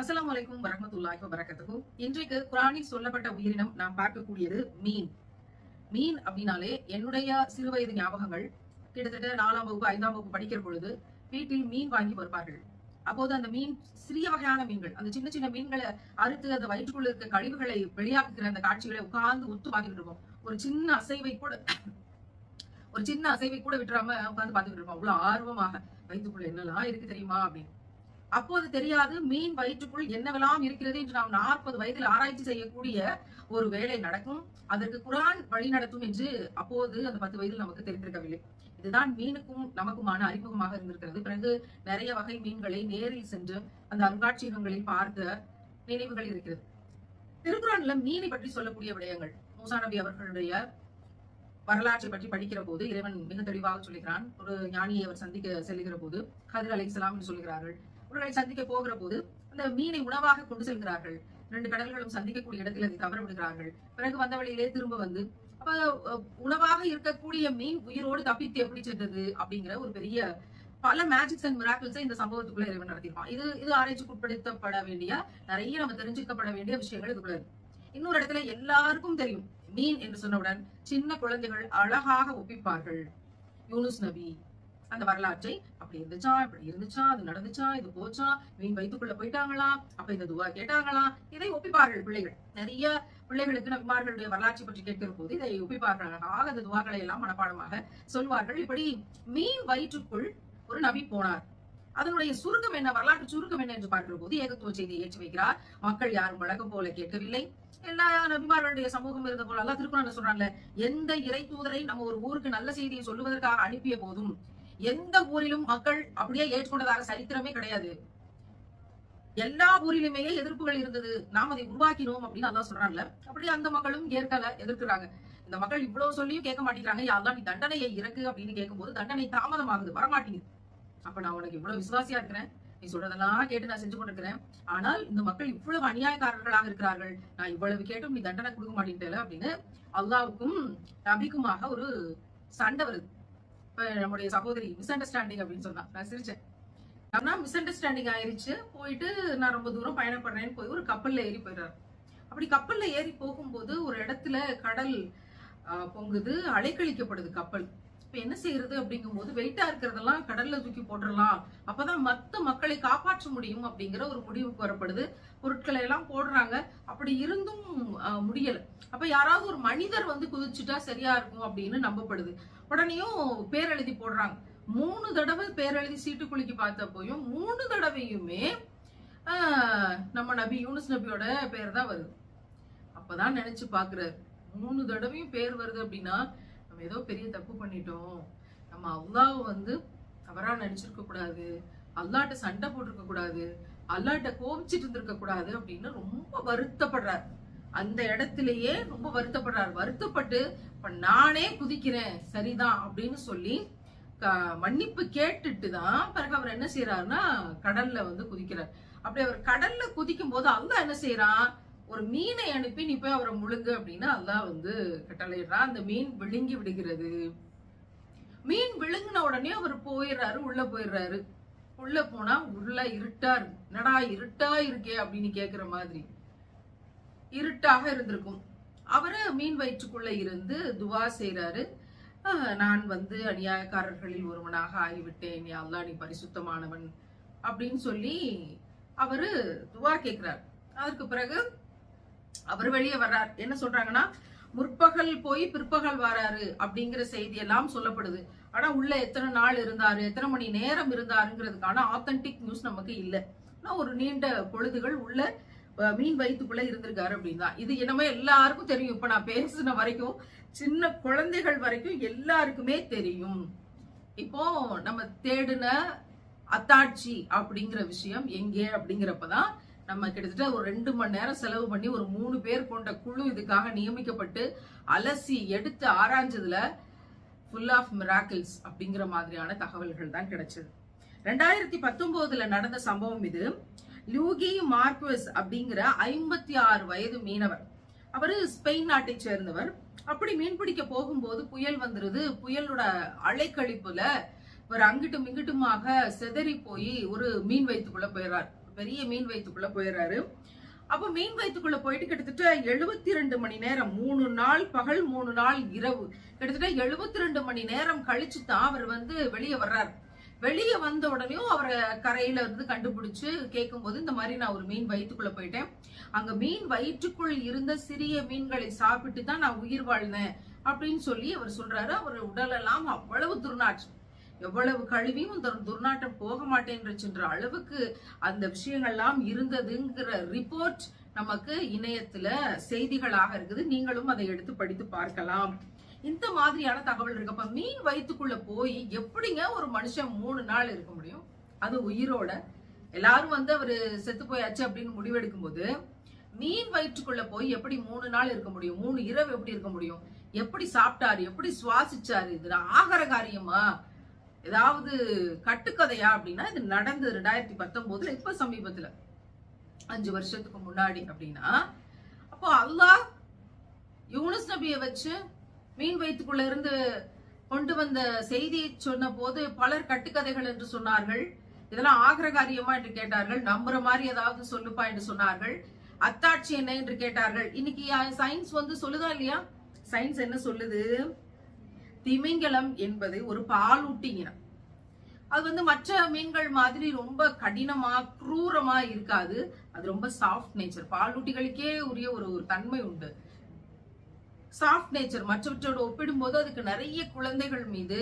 அஸ்லாம் வலைக்கும் வரமத்துல்லாஹி வரகத்துக்கும் இன்றைக்கு குரானில் சொல்லப்பட்ட உயிரினம் நாம் பார்க்கக்கூடியது மீன். மீன் அப்படின்னாலே என்னுடைய சிறுவயது ஞாபகங்கள். கிட்டத்தட்ட நாலாம் வகுப்பு ஐந்தாம் வகுப்பு படிக்கிற பொழுது வீட்டில் மீன் வாங்கி வருவார்கள். அப்போது அந்த மீன் சிறிய வகையான மீன்கள் அந்த சின்ன சின்ன மீன்களை அறுத்து அந்த வயிற்றுக்குள்ள இருக்க கழிவுகளை வெளியாக்குகிற அந்த காட்சிகளை உட்கார்ந்து உத்து பார்த்துக்கிட்டு இருப்போம். ஒரு சின்ன அசைவை கூட ஒரு சின்ன அசைவை கூட விட்டுறாம உட்கார்ந்து பார்த்துட்டு இருப்போம். அவ்வளவு ஆர்வமாக வயிற்றுக்குள்ள என்னெல்லாம் இருக்கு தெரியுமா அப்படின்னு. அப்போது தெரியாது மீன் வயிற்றுக்குள் என்னவெல்லாம் இருக்கிறது என்று நாம் நாற்பது வயதில் ஆராய்ச்சி செய்யக்கூடிய ஒரு வேலை நடக்கும். அதற்கு குரான் வழி நடத்தும் என்று அப்போது அந்த பத்து வயதில் நமக்கு தெரிந்திருக்கவில்லை. இதுதான் மீனுக்கும் நமக்குமான அறிமுகமாக இருந்திருக்கிறது. பிறகு நிறைய வகை மீன்களை நேரில் சென்று அந்த அருங்காட்சியகங்களில் பார்த்த நினைவுகள் இருக்கிறது. திருக்குறான்ல மீனை பற்றி சொல்லக்கூடிய விடயங்கள். மூசா நபி அவர்களுடைய வரலாற்றை பற்றி படிக்கிற போது இறைவன் மிக தெளிவாக சொல்லுகிறான் ஒரு ஞானியை அவர் சந்திக்க செல்லுகிற போது கதிர் அலை என்று சொல்கிறார்கள். அவர்களை சந்திக்க போகிற போது அந்த மீனை உணவாக கொண்டு செல்கிறார்கள். ரெண்டு கடல்களும் சந்திக்கக்கூடிய இடத்தில் அதை தவற விடுகிறார்கள். பிறகு வந்த வழியிலே திரும்ப வந்து அப்ப உணவாக இருக்கக்கூடிய மீன் உயிரோடு தப்பித்து எப்படி சென்றது? அப்படிங்கிற ஒரு பெரிய பல மேஜிக்ஸ் அண்ட் மிராக்கிள்ஸை இந்த சம்பவத்துக்குள்ள இறைவன் நடத்திருப்பான் இது இது ஆராய்ச்சிக்கு உட்படுத்தப்பட வேண்டிய நிறைய நம்ம தெரிஞ்சுக்கப்பட வேண்டிய விஷயங்கள் இதுக்குள்ள இருக்கு. இன்னொரு இடத்துல எல்லாருக்கும் தெரியும் மீன் என்று சொன்னவுடன் சின்ன குழந்தைகள் அழகாக ஒப்பிப்பார்கள். யூனுஸ் நபி. அந்த வரலாற்றை அப்படி இருந்துச்சா இப்படி இருந்துச்சா அது நடந்துச்சா இது போச்சா மீன் வயிற்றுக்குள்ள போயிட்டாங்களா அப்ப இந்த துவா கேட்டாங்களா இதை ஒப்பிப்பார்கள் பிள்ளைகள். நிறைய பிள்ளைகளுக்கு நபிமார்களுடைய வரலாற்றை பற்றி கேட்கிற போது இதை ஒப்பிப்பார்கள் ஆக அந்த துவாக்களை எல்லாம் மனப்பாடமாக சொல்வார்கள். இப்படி மீன் வயிற்றுக்குள் ஒரு நபி போனார். அதனுடைய சுருக்கம் என்ன? வரலாற்று சுருக்கம் என்ன என்று பார்க்கிற போது ஏகத்துவ செய்தியை ஏற்றி வைக்கிறார். மக்கள் யாரும் வழக்கம் போல கேட்கவில்லை. எல்லா நபிமார்களுடைய சமூகம் இருந்த போல எல்லாம் திருக்குறள் சொல்றாங்கல்ல எந்த இறை தூதரை நம்ம ஒரு ஊருக்கு நல்ல செய்தியை சொல்லுவதற்காக அனுப்பிய போதும் எந்த ஊரிலும் மக்கள் அப்படியே ஏற்றுக்கொண்டதாக சரித்திரமே கிடையாது. எல்லா ஊரிலுமே எதிர்ப்புகள் இருந்தது. நாம் அதை உருவாக்கினோம் அப்படின்னு அதான் சொல்றாங்கல்ல அப்படி அந்த மக்களும் ஏற்கல எதிர்க்கிறாங்க. இந்த மக்கள் இவ்வளவு சொல்லியும் கேட்க மாட்டேங்கிறாங்க. யாரெல்லாம் நீ தண்டனையை இறக்கு அப்படின்னு கேட்கும்போது தண்டனை தாமதமாகுது. வரமாட்டேங்குது. அப்ப நான் உனக்கு இவ்வளவு விசுவாசியா இருக்கிறேன். நீ சொல்றதெல்லாம் கேட்டு நான் செஞ்சு கொண்டிருக்கிறேன். ஆனால் இந்த மக்கள் இவ்வளவு அநியாயக்காரர்களாக இருக்கிறார்கள். நான் இவ்வளவு கேட்டும் நீ தண்டனை கொடுக்க மாட்டேன்ட்டல அப்படின்னு அல்லாவுக்கும் நபிக்குமாக ஒரு சண்டை வருது. நம்முடைய சகோதரி மிஸ் அண்டர்ஸ்டாண்டிங் அப்படின்னு சொன்னா. நான் சிரிச்சேன். ஆனா மிஸ் அண்டர்ஸ்டாண்டிங் ஆயிருச்சு. போயிட்டு நான் ரொம்ப தூரம் பயணப்படுறேன்னு போய் ஒரு கப்பல்ல ஏறி போயிடுறாரு. அப்படி கப்பல்ல ஏறி போகும்போது ஒரு இடத்துல கடல் ஆஹ், பொங்குது. அலைக்கழிக்கப்படுது கப்பல். இப்ப என்ன செய்யறது அப்படிங்கும்போது வெயிட்டா இருக்கிறதெல்லாம் கடல்ல தூக்கி போட்டுடலாம் அப்பதான் மத்த மக்களை காப்பாற்ற முடியும் அப்படிங்கிற ஒரு முடிவுக்கு வரப்படுது. பொருட்களை எல்லாம் போடுறாங்க. அப்படி இருந்தும் முடியல. அப்ப யாராவது ஒரு மனிதர் வந்து குதிச்சுட்டா சரியா இருக்கும் அப்படின்னு நம்பப்படுது. உடனேயும் பேரெழுதி போடுறாங்க. மூணு தடவை பேரெழுதி சீட்டு குலுக்கி பார்த்தப்போயும் மூணு தடவையுமே ஆஹ், நம்ம நபி யூனுஸ் நபியோட பேர் தான் வருது. அப்பதான் நினைச்சு பாக்குறாரு. மூணு தடவையும் பேர் வருது அப்படின்னா நம்ம ஏதோ பெரிய தப்பு பண்ணிட்டோம். நம்ம அல்லாவை வந்து தவறா நடிச்சிருக்க கூடாது. அல்லாட்ட சண்டை போட்டிருக்க கூடாது. அல்லாட்ட கோபிச்சிட்டு இருந்திருக்க கூடாது அப்படின்னு ரொம்ப வருத்தப்படுறார். அந்த இடத்துலயே ரொம்ப வருத்தப்படுறார். வருத்தப்பட்டு இப்ப நானே குதிக்கிறேன். சரிதான். அப்படின்னு சொல்லி க- மன்னிப்பு கேட்டுட்டு தான் பிறகு அவர் என்ன செய்யறாருன்னா கடல்ல வந்து குதிக்கிறார். அப்படி அவர் கடல்ல குதிக்கும் போது அல்லா என்ன செய்யறான் ஒரு மீனை அனுப்பி நீ போய் அவரை முழுங்கு அப்படின்னு அல்லாஹ் வந்து கட்டளையிடுறான் அந்த மீன் விழுங்கி விடுகிறது. மீன் விழுங்கின உடனே அவர் போயிடுறாரு உள்ள போயிடுறாரு. உள்ள போனா உள்ள இருட்டா இருக்கு என்னடா இருட்டா இருக்கே அப்படின்னு கேக்குற மாதிரி இருட்டாக இருந்திருக்கும். அவரு மீன் வயிற்றுக்குள்ள இருந்து துவா செய்யறாரு நான் வந்து அநியாயக்காரர்களில் ஒருவனாக ஆகிவிட்டேன். நீ அல்லாஹ் நீ பரிசுத்தமானவன் அப்படின்னு சொல்லி அவரு துவா கேட்கிறார் அதற்கு பிறகு அவர் வெளியே வர்றார். என்ன சொல்றாங்கன்னா முற்பகல் போய் பிற்பகல் வராரு அப்படிங்கிற செய்தி எல்லாம் சொல்லப்படுது. ஆனா உள்ள எத்தனை நாள் இருந்தாரு எத்தனை மணி நேரம் இருந்தாருங்கிறதுக்கான ஆத்தென்டிக் நியூஸ் நமக்கு இல்ல. ஆனா ஒரு நீண்ட பொழுதுகள் உள்ள மீன் வயிற்றுக்குள்ள இருந்திருக்காரு அப்படின்னு தான் இது என்னமே எல்லாருக்கும் தெரியும். இப்ப நான் பேசின வரைக்கும் சின்ன குழந்தைகள் வரைக்கும் எல்லாருக்குமே தெரியும். இப்போ நம்ம தேடின அத்தாட்சி அப்படிங்கிற விஷயம் எங்கே அப்படிங்கிறப்பதான் நம்ம கிட்டத்தட்ட ஒரு ரெண்டு மணி நேரம் செலவு பண்ணி ஒரு மூணு பேர் கொண்ட குழு இதுக்காக நியமிக்கப்பட்டு அலசி எடுத்து ஆராய்ஞ்சதுல ஃபுல் ஆஃப் மிராக்கிள்ஸ் அப்படிங்கிற மாதிரியான தகவல்கள் தான் கிடைச்சது. ரெண்டாயிரத்தி பத்தொன்பதுல நடந்த சம்பவம் இது. லூகி மார்க்வஸ் அப்படிங்கிற ஐம்பத்தி ஆறு வயது மீனவர். அவரு ஸ்பெயின் நாட்டை சேர்ந்தவர். அப்படி மீன் பிடிக்க போகும்போது புயல் வந்துருது. புயலோட அலைக்கழிப்புல இவர் அங்கிட்டும் இங்கிட்டுமாக செதறி போய் ஒரு மீன் வயிற்றுக்குள்ள போயிடுறார் பெரிய மீன் வயிற்றுக்குள்ள போயிடுறாரு. அப்ப மீன் வயிற்றுக்குள்ள போயிட்டு கிட்டத்தட்ட எழுபத்தி ரெண்டு மணி நேரம் மூணு நாள் பகல் மூணு நாள் இரவு. கிட்டத்தட்ட எழுபத்தி ரெண்டு மணி நேரம் கழிச்சு தான் அவர் வந்து வெளியே வர்றாரு. வெளியே வந்த உடனேயும் அவரை கரையில இருந்து கண்டுபிடிச்சு கேட்கும்போது இந்த மாதிரி நான் ஒரு மீன் வயிற்றுக்குள்ள போயிட்டேன். அங்க மீன் வயிற்றுக்குள் இருந்த சிறிய மீன்களை சாப்பிட்டு தான் நான் உயிர் வாழ்ந்தேன் அப்படின்னு சொல்லி அவர் சொல்றாரு. அவர் உடலெல்லாம் அவ்வளவு துர்நாற்றம். எவ்வளவு கழுவியும் துர்நாற்றம் போக மாட்டேன்றச்சுன்ற அளவுக்கு அந்த விஷயங்கள்லாம் இருந்ததுங்கிற ரிப்போர்ட் நமக்கு இணையத்துல செய்திகளாக இருக்குது. நீங்களும் அதை எடுத்து படித்து பார்க்கலாம். இந்த மாதிரியான தகவல் இருக்கு. அப்ப மீன் வயிற்றுக்குள்ள போய் எப்படிங்க ஒரு மனுஷன் மூணு நாள் இருக்க முடியும்? அது உயிரோட? எல்லாரும் வந்து அவரு செத்து போயாச்சு அப்படின்னு முடிவெடுக்கும் போது மீன் வயிற்றுக்குள்ள போய் எப்படி மூணு நாள் இருக்க முடியும்? மூணு இரவு எப்படி இருக்க முடியும்? எப்படி சாப்பிட்டாரு? எப்படி சுவாசிச்சாரு? இது ஆகர காரியமா ஏதாவது கட்டுக்கதையா அப்படின்னா இது நடந்தது ரெண்டாயிரத்தி பத்தொன்பதுல இப்ப சமீபத்துல. அஞ்சு வருஷத்துக்கு முன்னாடி அப்படின்னா அப்போ அல்லாஹ் யூனுஸ் நபியை வச்சு மீன் வயிற்றுக்குள்ள இருந்து கொண்டு வந்த செய்தியை சொன்ன போது பலர் கட்டுக்கதைகள் என்று சொன்னார்கள். இதெல்லாம் ஆகிற காரியமா என்று கேட்டார்கள். நம்புற மாதிரி ஏதாவது சொல்லுப்பா என்று சொன்னார்கள். அத்தாட்சி என்ன என்று கேட்டார்கள். இன்னைக்கு சயின்ஸ் வந்து சொல்லுதா இல்லையா? சயின்ஸ் என்ன சொல்லுது? திமிங்கலம் என்பது ஒரு பாலூட்டி இனம். அது வந்து மற்ற மீன்கள் மாதிரி ரொம்ப கடினமா குரூரமா இருக்காது. அது ரொம்ப சாஃப்ட் நேச்சர் பாலூட்டிகளுக்கே உரிய ஒரு ஒரு தன்மை உண்டு. சாஃப்ட் நேச்சர் மற்றவற்றோடு ஒப்பிடும்போது அதுக்கு நிறைய குழந்தைகள் மீது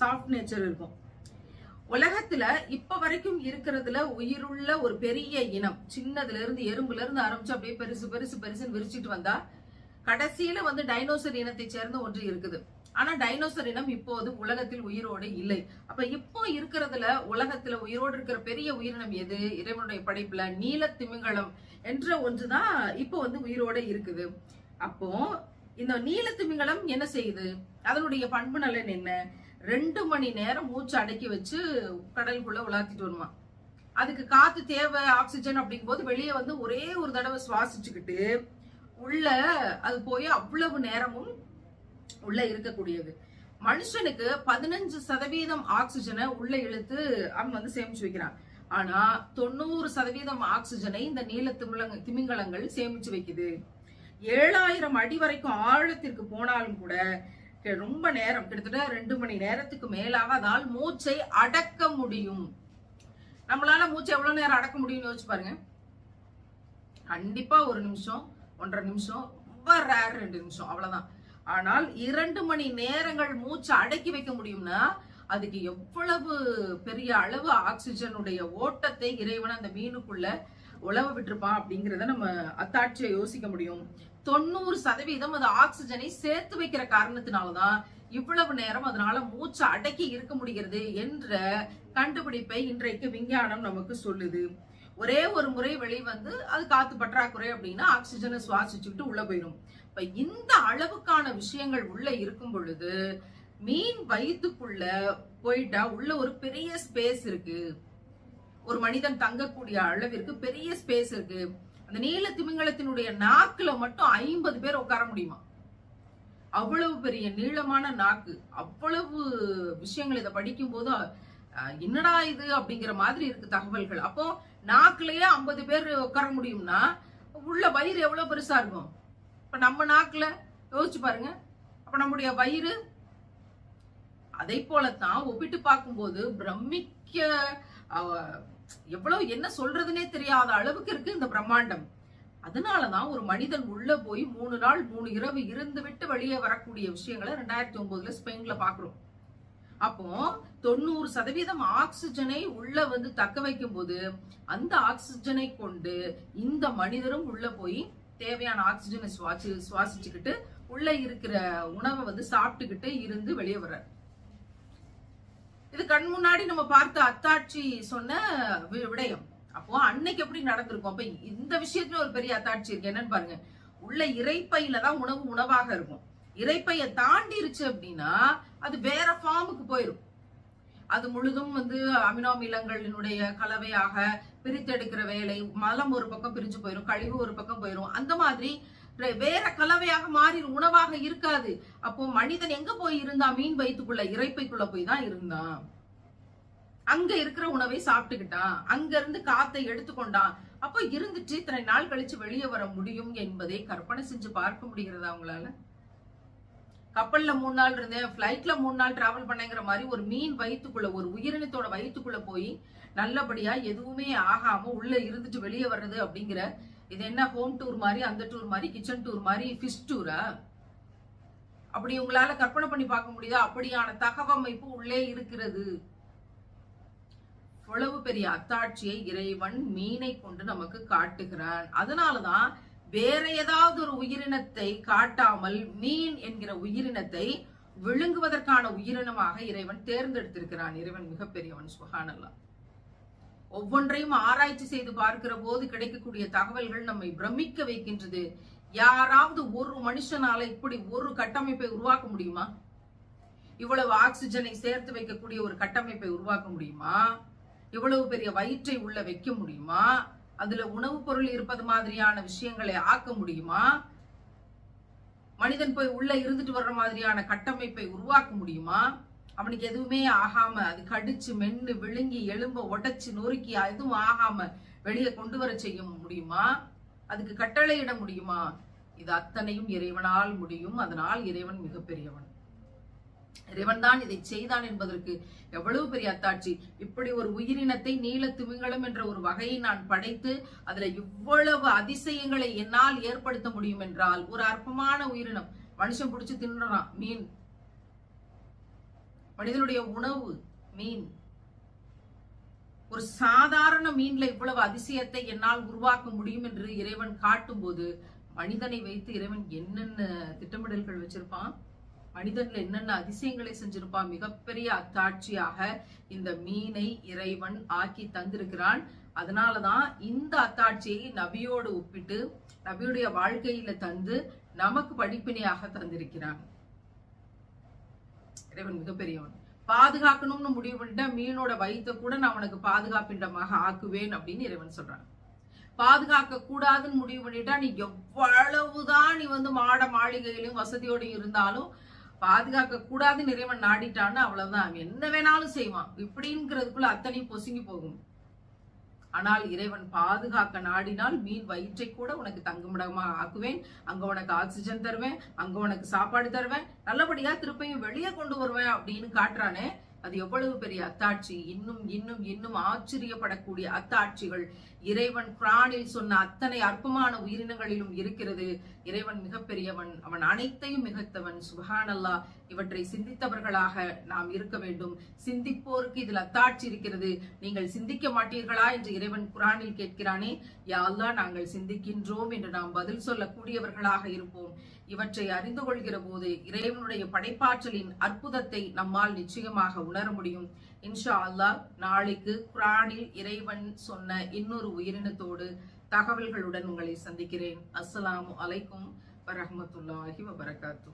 சாஃப்ட் நேச்சர் இருக்கும். உலகத்துல இப்ப வரைக்கும் இருக்கிறதுல உயிருள்ள ஒரு பெரிய இனம். சின்னதுல இருந்து எறும்புல இருந்து ஆரம்பிச்சு அப்படியே பெருசு பெருசு பெருசுன்னு விரிச்சிட்டு வந்தா கடைசியில வந்து டைனோசர் இனத்தை சேர்ந்த ஒன்று இருக்குது. ஆனா டைனோசர் இனம் இப்போது உலகத்தில் உயிரோடு இல்லை. அப்ப இப்போ இருக்கிறதுல உலகத்துல உயிரோடு இருக்கிற பெரிய உயிரினம் எது? இறைவனுடைய படைப்புல நீல திமிங்கலம் என்ற ஒன்றுதான் இப்போ வந்து உயிரோட இருக்குது. அப்போ இந்த நீல திமிங்கலம் என்ன செய்யுது? அதனுடைய பண்பு நலன் என்ன? ரெண்டு மணி நேரம் மூச்சு அடக்கி வச்சு கடலுக்குள்ள உலாத்திட்டு வருமா? அதுக்கு காத்து தேவை ஆக்சிஜன் அப்படிங்கும் போது வெளியே வந்து ஒரே ஒரு தடவை சுவாசிச்சுக்கிட்டு உள்ள அது போய் அவ்வளவு நேரமும் உள்ள இருக்கக்கூடியது. மனுஷனுக்கு பதினஞ்சு சதவீதம் ஆக்சிஜனை உள்ள இழுத்து அவன் வந்து சேமிச்சு வைக்கிறான். ஆனா தொண்ணூறு சதவீதம் ஆக்சிஜனை இந்த நீல திமிழங்க திமிங்கலங்கள் சேமிச்சு வைக்குது. ஏழாயிரம் அடி வரைக்கும் ஆழத்திற்கு போனாலும் கூட ரொம்ப நேரம் கிட்டத்தட்ட ரெண்டு மணி நேரத்துக்கு மேலாக அதால் மூச்சை அடக்க முடியும். நம்மளால மூச்சை எவ்வளவு நேரம் அடக்க முடியும்னு யோசிச்சு பாருங்க. கண்டிப்பா ஒரு நிமிஷம் ஒன்றரை நிமிஷம் ரொம்ப ரேர் ரெண்டு நிமிஷம் அவ்வளவுதான். ஆனால் இரண்டு மணி நேரங்கள் மூச்சு அடக்கி வைக்க முடியும்னா அதுக்கு எவ்வளவு பெரிய அளவு ஆக்சிஜனுடைய ஓட்டத்தை இறைவன் அந்த மீனுக்குள்ள உழவு விட்டுருப்பான் அப்படிங்கிறத நம்ம அத்தாட்சியை யோசிக்க முடியும். தொண்ணூறு சதவீதம் அது ஆக்சிஜனை சேர்த்து வைக்கிற காரணத்தினாலதான் இவ்வளவு நேரம் அதனால மூச்சு அடக்கி இருக்க முடிகிறது என்ற கண்டுபிடிப்பை இன்றைக்கு விஞ்ஞானம் நமக்கு சொல்லுது. ஒரே ஒரு முறை வெளி வந்து அது காத்து பற்றாக்குறை அப்படின்னா ஆக்சிஜனை சுவாசிச்சுக்கிட்டு உள்ள போயிடும் இப்ப இந்த அளவுக்கான விஷயங்கள் உள்ள இருக்கும் பொழுது மீன் வயிற்றுக்குள்ள போயிட்டா உள்ள ஒரு பெரிய ஸ்பேஸ் இருக்கு. ஒரு மனிதன் தங்கக்கூடிய அளவிற்கு பெரிய ஸ்பேஸ் இருக்கு. அந்த நீல திமிங்கலத்தினுடைய நாக்குல மட்டும் ஐம்பது பேர் உட்கார முடியுமா? அவ்வளவு பெரிய நீளமான நாக்கு அவ்வளவு விஷயங்கள் இதை படிக்கும் போது அஹ், என்னடா இது அப்படிங்கிற மாதிரி இருக்கு தகவல்கள். அப்போ நாக்குலயே ஐம்பது பேர் உட்கார முடியும்னா உள்ள வயிறு எவ்வளவு பெருசா இருக்கும்? இப்ப நம்ம நாக்குல யோசிச்சு பாருங்க. அப்ப நம்முடைய வயிறு அதை போலத்தான் ஒப்பிட்டு பார்க்கும்போது பிரமிக்க எவ்வளவு என்ன சொல்றதுனே தெரியாத அளவுக்கு இருக்கு இந்த பிரம்மாண்டம். அதனாலதான் ஒரு மனிதன் உள்ள போய் மூணு நாள் மூணு இரவு இருந்து விட்டு வெளியே வரக்கூடிய விஷயங்களை ரெண்டாயிரத்தி ஒன்பதுல ஸ்பெயின்ல பாக்குறோம். அப்போ தொண்ணூறு சதவீதம் ஆக்சிஜனை உள்ள வந்து தக்க வைக்கும் போது அந்த ஆக்சிஜனை கொண்டு இந்த மனிதரும் உள்ள போய் தேவையான ஆக்சிஜனை சுவாசி சுவாசிச்சுக்கிட்டு உள்ள இருக்கிற உணவை வந்து சாப்பிட்டுக்கிட்டு இருந்து வெளியே வர்றார். இது கண் முன்னாடி நம்ம பார்த்த அத்தாட்சி சொன்ன வி- விடயம். அப்போ அன்னைக்கு எப்படி நடந்திருக்கும்? அப்ப இந்த விஷயத்துல ஒரு பெரிய அத்தாட்சி இருக்கு. என்னன்னு பாருங்க. உள்ள இறைப்பையில தான் உணவு உணவாக இருக்கும். இறைப்பைய தாண்டிருச்சு அப்படின்னா அது வேற ஃபார்முக்கு போயிடும் அது முழுதும் வந்து அமினோமிலங்களினுடைய கலவையாக பிரித்தெடுக்கிற வேலை மலம் ஒரு பக்கம் பிரிஞ்சு போயிடும் கழிவு ஒரு பக்கம் போயிடும் அந்த மாதிரி வேற கலவையாக மாறி உணவாக இருக்காது. அப்போ மனிதன் எங்க போய் இருந்தா மீன் வயிற்றுக்குள்ள இறைப்பைக்குள்ள போய் தான் இருந்தான். அங்க இருக்கிற உணவை சாப்பிட்டுக்கிட்டான். அங்க இருந்து காத்தை எடுத்துக்கொண்டான். அப்போ இருந்துட்டு இத்தனை நாள் கழிச்சு வெளியே வர முடியும் என்பதை கற்பனை செஞ்சு பார்க்க முடிகிறதா அவங்களால கப்பல்ல மூணு நாள் இருந்தேன். ஃப்ளைட்டில் மூணு நாள் டிராவல் பண்ணேங்கிற மாதிரி ஒரு மீன் வயிற்றுக்குள்ள ஒரு உயிரினத்தோட வயிற்றுக்குள்ள போய் நல்லபடியா எதுவுமே ஆகாம உள்ள இருந்துட்டு வெளியே வர்றது அப்படிங்கிற இது என்ன ஹோம் டூர் மாதிரி அந்த டூர் மாதிரி கிச்சன் டூர் மாதிரி ஃபிஷ் டூரா அப்படி உங்களால கற்பனை பண்ணி பார்க்க முடியுதா? அப்படியான தகவமைப்பு உள்ளே இருக்கிறது. இவ்வளவு பெரிய அத்தாட்சியை இறைவன் மீனை கொண்டு நமக்கு காட்டுகிறான். அதனாலதான் வேற ஏதாவது ஒரு உயிரினத்தை காட்டாமல் மீன் என்கிற உயிரினத்தை விழுங்குவதற்கான உயிரினமாக இறைவன் தேர்ந்தெடுத்திருக்கிறான். இறைவன் மிகப்பெரியவன் சுகானல்லா ஒவ்வொன்றையும் ஆராய்ச்சி செய்து பார்க்கிற போது கிடைக்கக்கூடிய தகவல்கள் நம்மை பிரமிக்க வைக்கின்றது. யாராவது ஒரு மனுஷனால இப்படி ஒரு கட்டமைப்பை உருவாக்க முடியுமா? இவ்வளவு ஆக்சிஜனை சேர்த்து வைக்கக்கூடிய ஒரு கட்டமைப்பை உருவாக்க முடியுமா? இவ்வளவு பெரிய வயிற்றை உள்ள வைக்க முடியுமா? அதுல உணவுப் பொருள் இருப்பது மாதிரியான விஷயங்களை ஆக்க முடியுமா? மனிதன் போய் உள்ள இருந்துட்டு வர்ற மாதிரியான கட்டமைப்பை உருவாக்க முடியுமா? அவனுக்கு எதுவுமே ஆகாம அது கடிச்சு மென்னு விழுங்கி எலும்ப உடைச்சு நொறுக்கி எதுவும் ஆகாம வெளியே கொண்டு வர செய்ய முடியுமா? அதுக்கு கட்டளையிட முடியுமா? இது அத்தனையும் இறைவனால் முடியும். அதனால் இறைவன் மிகப்பெரியவன். இறைவன் தான் இதை செய்தான் என்பதற்கு எவ்வளவு பெரிய அத்தாட்சி. இப்படி ஒரு உயிரினத்தை நீல திமிங்கலம் என்ற ஒரு வகையை நான் படைத்து அதுல இவ்வளவு அதிசயங்களை என்னால் ஏற்படுத்த முடியும் என்றால் ஒரு அற்பமான உயிரினம். மனுஷன் பிடிச்சு தின்றான் மீன். மனிதனுடைய உணவு மீன். ஒரு சாதாரண மீன்ல இவ்வளவு அதிசயத்தை என்னால் உருவாக்க முடியும் என்று இறைவன் காட்டும் போது மனிதனை வைத்து இறைவன் என்னென்ன திட்டமிடல்கள் வச்சிருப்பான்? மனிதன்ல என்னென்ன அதிசயங்களை செஞ்சிருப்பான் மிகப்பெரிய அத்தாட்சியாக இந்த மீனை இறைவன் ஆக்கி தந்திருக்கிறான். அதனாலதான் இந்த அத்தாட்சியை நபியோடு ஒப்பிட்டு நபியுடைய வாழ்க்கையில தந்து நமக்கு படிப்பினையாக தந்திருக்கிறான். இறைவன் மிகப்பெரியவன். பாதுகாக்கணும்னு முடிவு பண்ணிட்டா மீனோட வயித்தை கூட நான் உனக்கு பாதுகாப்பிண்டமாக ஆக்குவேன் அப்படின்னு இறைவன் சொல்றான். பாதுகாக்க கூடாதுன்னு முடிவு பண்ணிட்டா நீ எவ்வளவுதான் நீ வந்து மாட மாளிகையிலும் வசதியோடு இருந்தாலும் பாதுகாக்க கூடாதுன்னு இறைவன் நாடிட்டான்னு அவ்வளவுதான். அவன் என்ன வேணாலும் செய்வான். இப்படிங்கிறதுக்குள்ள அத்தனையும் பொசுங்கி போகும். ஆனால் இறைவன் பாதுகாக்க நாடினால் மீன் வயிற்றை கூட உனக்கு தங்குமிடமாக ஆக்குவேன். அங்க உனக்கு ஆக்சிஜன் தருவேன். அங்க உனக்கு சாப்பாடு தருவேன். நல்லபடியா திருப்பியும் வெளியே கொண்டு வருவேன் அப்படின்னு காட்டுறானே. அது எவ்வளவு பெரிய அத்தாட்சி. இன்னும் இன்னும் இன்னும் ஆச்சரியப்படக்கூடிய அத்தாட்சிகள். இறைவன் குரானில் சொன்ன அத்தனை அற்பமான உயிரினங்களிலும் இருக்கிறது. இறைவன் மிகப்பெரியவன். அவன் அனைத்தையும் மிகத்தவன். சுபஹானல்லா இவற்றை சிந்தித்தவர்களாக நாம் இருக்க வேண்டும். சிந்திப்போருக்கு இதில் அத்தாட்சி இருக்கிறது. நீங்கள் சிந்திக்க மாட்டீர்களா என்று இறைவன் குரானில் கேட்கிறானே யா அல்லாஹ் நாங்கள் சிந்திக்கின்றோம் என்று நாம் பதில் சொல்லக்கூடியவர்களாக இருப்போம். இவற்றை அறிந்து கொள்கிற போது இறைவனுடைய படைப்பாற்றலின் அற்புதத்தை நம்மால் நிச்சயமாக உணர முடியும். இன்ஷா அல்லாஹ் நாளைக்கு குரானில் இறைவன் சொன்ன இன்னொரு உயிரினத்தோடு தகவல்களுடன் உங்களை சந்திக்கிறேன். அஸ்ஸலாமு அலைக்கும் வரஹ்மத்துல்லாஹி வபரகாத்தூ